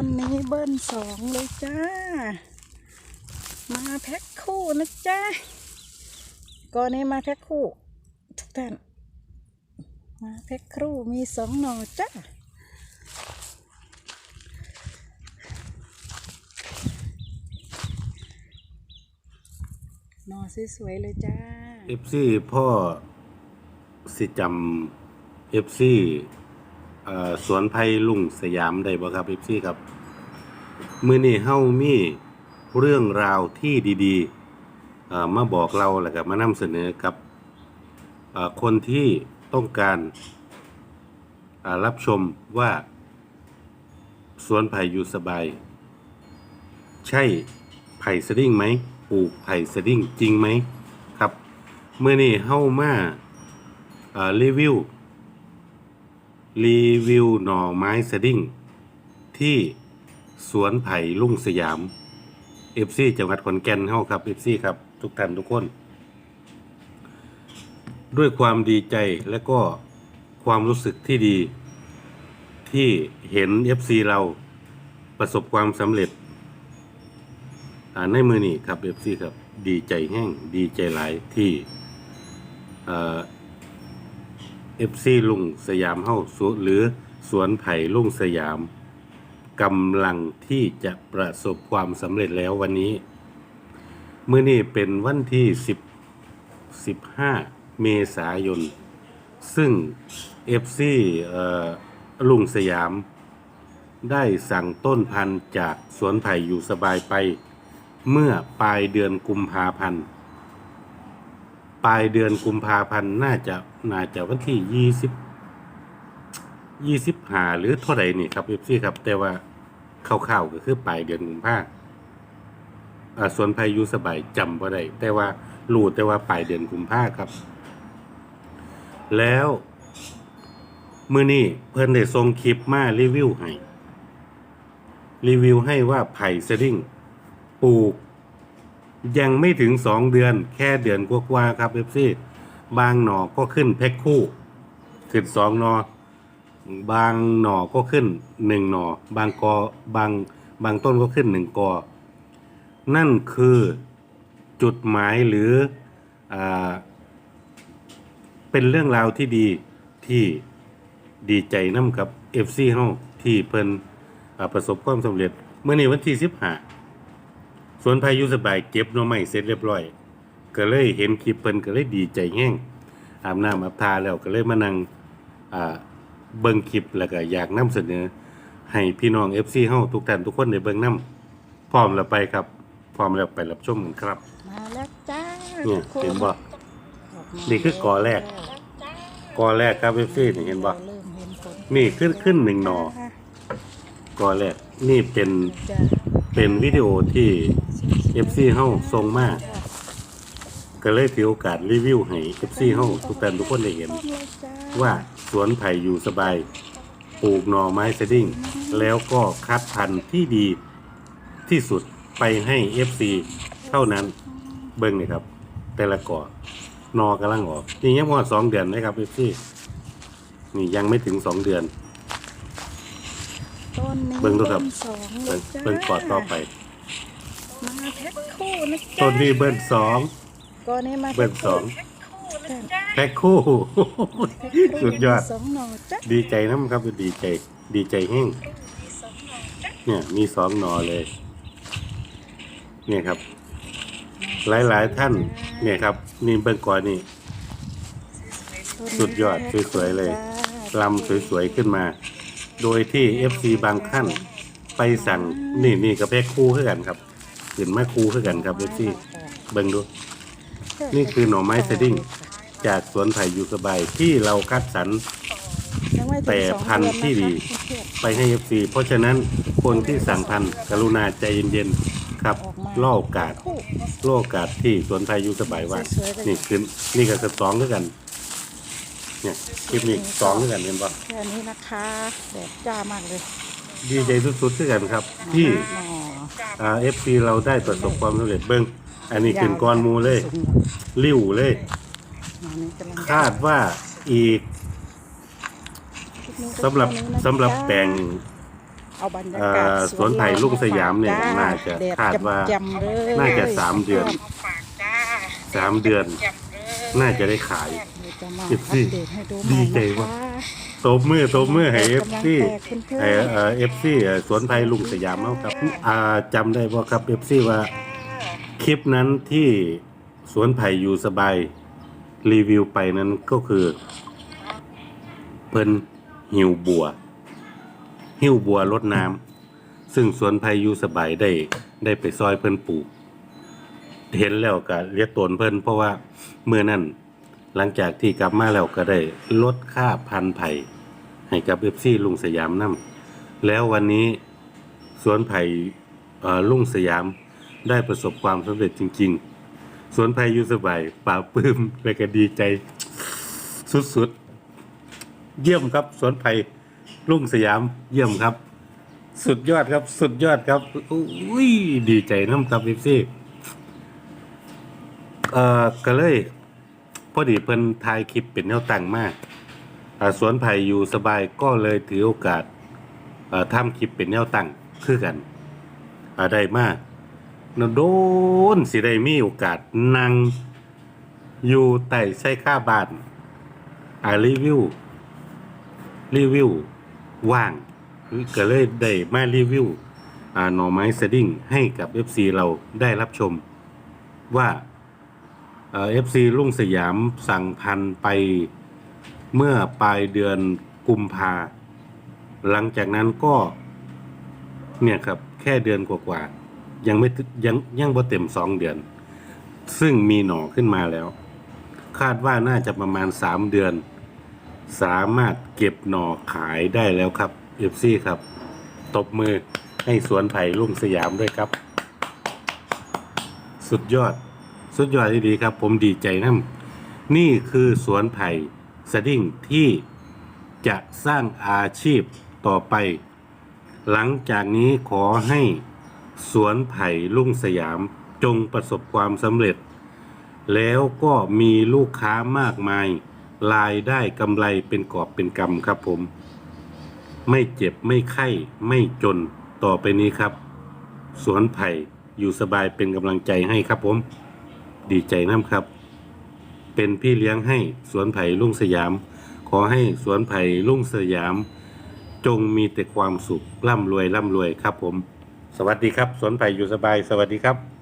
ต้นนี้เบิ้ลสองเลยจ้า มาแพ็คคู่นะจ๊ะก่อนนี้มาแพ็คคู่ ทุกท่าน มาแพ็คคู่มีสองหน่อจ้าหน่อสวยๆเลยจ้าเอฟซีพ่อสิจำเอฟซี สวนไผ่ลุงสยามได้บ่ครับเอฟซีครับมือนี้เฮามีเรื่องราวที่ดีๆเอ่อมาบอกเราแล้วก็มานำเสนอกับคนที่ต้องการรับชมว่าสวนไผ่อยู่สบาย ใช่ไผ่สดิ้งไหมปลูกไผ่สดิ้งจริงไหมครับเมื่อนี้เฮ้ามารีวิว รีวิวหน่อไม้สดิ้งที่สวนไผ่ลุ่งสยามเอฟซีจังหวัดขอนแก่นเฮาครับเอฟซีครับทุกท่านทุกคน ด้วยความดีใจและก็ความรู้สึกที่ดี ที่เห็น FC เราประสบความสำเร็จในมือนี้ครับ FC ครับดีใจแห้งดีใจหลายที่ เอ่อ FC ลุงสยามเฮ้าสวนหรือสวนไผ่ลุงสยามกำลังที่จะประสบความสำเร็จแล้ววันนี้ เมื้อนี้เป็นวันที่ 10 15 เมษายน ซึ่ง FC เอ่อลุงสยาม ได้สั่งต้นพันธุ์จากสวนไผ่อยู่สบายไป เมื่อปลายเดือนกุมภาพันธ์ ปลายเดือนกุมภาพันธ์น่าจะน่าจะวันที่ยี่สิบยี่สิบหาหรือเท่าไหร่นี่ครับเอฟซีครับ แต่ว่าคร่าวๆก็คือปลายเดือนกุมภาอ่าส่วนไผ่อยู่สบายจำว่าได้แต่ว่ารู้แต่ว่าปลายเดือนกุมภาครับ แล้วมือนี้เพิ่นได้ส่งคลิปมารีวิวให้ รีวิวให้ว่าไผ่สดิ้งปลูก ยังไม่ถึงสองเดือนแค่เดือนกว่าๆครับเอฟซีบางหน่อก็ขึ้นแพ็คคู่ ขึ้นสองหนอ บางหน่อก็ขึ้นหนึ่งหน่อบางกอบางบางต้นก็ขึ้นหนึ่งกอ นั่นคือจุดหมายหรืออาเป็นเรื่องราวที่ดีที่ดีใจน้ำกับ FC เฮาที่เพิ่นประสบความสำเร็จเมื่อในวันที่15 สวนพายุสบายเก็บหน่อไม้เสร็จเรียบร้อย ก็เลยเห็นคลิปเพิ่นก็เลยดีใจแห้งอาบน้ำอาบทาแล้วก็เลยมานั่งอ่าเบิ่งคลิปแล้วก็อยากนำเสนอ ให้พี่น้อง FC เฮาทุกท่านทุกคนได้เบิ่งนํพร้อมแล้วไปครับ พร้อมแล้วไปรับชมกันครับมาแล้วจ้าเนี่ยทุกคนเห็นบ่ออกมานี่คือกอแรกกอแรกครับ FC นี่เห็นบ่เริ่มเห็นผลนี่ขึ้นขึ้นหนึ่งหนอค่ะกอแรกนี่เป็นจ้าเป็นวิดีโอที่ FC เฮาส่งมาก็เลยถือโอกาสรีวิวให้ FC เฮาทุกท่านทุกคนได้เห็นต้นเลยจ้าว่าสวนไผ่อยู่สบาย ปลูกหน่อไม้สดิ้ง แล้วก็คัดพันธุ์ที่ดีที่สุดไปให้ FC เท่านั้นเบิ่งนี่ครับ แต่ละก่อนอกำลังออกนี่ยังพอสองเดือนนะครับ FC นี่ยังไม่ถึงสองเดือนต้นนี้เบิ่งดูครับสองเลเบิ่ยงจ้าเบิ่งกอดต่อไปมาแพ็คคู่นะจ้าต้นนี้เบิ้ลสองก่อนนี้มาเบิ้ลสองจ้าแพ็คคู่แพ็คคู่ สุดยอดมีสองหน่อจ้าดีใจน้ำครับดีใจ ดีใจแห้งเนี่ยมีสองหนอเลย เนี่ยครับ หลาย ๆ ท่าน เนี่ยครับ นี่เบิ้งก่อนนี่ สุดยอดสวยๆเลยลำสวยๆขึ้นมา โดยที่ FC บางท่านไปสั่งนี่นี่กับแพ็คคู่ขึ้นกันครับ ขึ้นมาคู่ขึ้นกันครับ FC เบิ้งดู นี่คือหน่อไม้สดิ้งจากสวนไผ่อยู่สบายที่เราคัดสรรยังไม่ถึงแต่สองพันธุ์เดือที่ดีนะคะเพื่อนไปให้ FC เพราะฉะนั้นคนที่สั่งพันธุ์กรุณาใจเย็นๆครับออกมาล่อโอกาสคู่ล่อโอกาสที่สวนไทยอยู่สบายว่าสวยๆเลยนี่คือนี่ก็คือสองด้วยกันเนี่ยคลิปนี้สองด้วยกันเห็นปะแค่นี้นะคะแดดจ้ามากเลย ดีใจสุดๆด้วยกันครับ ที่หน่ ออ่าเอฟซีเราได้ประสบความสำเร็จเบิ้งอันนี้ขึ้นก้อนหมูเลย ริ้วเลยหน่อนี้กำลังคาดว่าอีกสำหรับคลิปนี้ก็สำหรับค่นี้นะแปลงจ๊เอาบรรยากาศเอ่อสวนไผ่ลุงสยามเนี่ยจ้น่าจะแดดคาดว่า จำๆเลยน่าจะสามเดือน สามเดือน น่าจะได้ขาย เดี๋ยวจะมาสิอับปสี่เดตให้ดูดีใจใหม่ว่ะนะคะ ตบมือตบมือให้เอฟกำลังซีแตกเพื่อนๆเออเออฟซีสวนไผ่ลุงสยามเอาครับอ่าจำได้บ่ครับเอฟซีว่าคลิปนั้นที่สวนไผ่อยู่สบายรีวิวไปนั้นก็คือ เพิ่นหิวบัว หิวบัวรดน้ำซึ่งสวนไผ่อยู่สบายได้ได้ไปซอยเพิ่นปลูก เห็นแล้วก็เรียกตนเพิ่นเพราะว่าเมื่อนั้น หลังจากที่กลับมาแล้วก็ได้ลดค่าพันไผ่ให้กับเอฟซีลุงสยามนํแล้ววันนี้สวนไผ่ลุงสยามได้ประสบความสำเร็จจริง ๆ สวนไผ่อยู่สบายป่าปื้มและก็ดีใจสุดๆ เยี่ยมครับ สวนไผ่ลุงสยามเยี่ยมครับ สุดยอดครับ สุดยอดครับอุ้ยดีใจน้ำครับเอฟซีเอ่อก็เลย อดีเพิ่นถ่ายคลิปเป็นแนวตั้งมากาสวนไผ่อยู่สบายก็เลยถือโอกาสทำคลิปเป็นแนวตั้งคือกันได้มากโดนสิได้มีโอกาสนั่งอยู่ใต้ใช้ค่าบ้านอารีวิว รีวิว ว่าง ก็เลยได้มารีวิวหน่อไม้สดิ้งให้กับ FC เราได้รับชมว่า เอ่อฟซีลุงสยามสั่งพันไปเมื่อปลายเดือนกุมภาหลังจากนั้นก็ เนี่ยครับ แค่เดือนกว่าๆยังไม่ยังยังบ่เต็มสองเดือน ซึ่งมีหน่อขึ้นมาแล้ว คาดว่าน่าจะประมาณสามเดือน สามารถเก็บหน่อขายได้แล้วครับเอฟซีครับ ตบมือให้สวนไผ่ลุงสยามด้วยครับ สุดยอด สุดยอดที่ดีครับ ผมดีใจนะนี่คือสวนไผ่สดิ้งที่จะสร้างอาชีพต่อไป หลังจากนี้ขอให้สวนไผ่ลุงสยามจงประสบความสำเร็จ แล้วก็มีลูกค้ามากมาย รายได้กำไรเป็นกอบเป็นกำครับผม ไม่เจ็บไม่ไข้ไม่จนต่อไปนี้ครับ สวนไผ่อยู่สบายเป็นกำลังใจให้ครับผม ดีใจน้ำครับ เป็นพี่เลี้ยงให้สวนไผ่ลุงสยาม ขอให้สวนไผ่ลุงสยาม จงมีแต่ความสุขร่ำรวยร่ำรวยครับผม สวัสดีครับ สวนไผ่อยู่สบาย สวัสดีครับ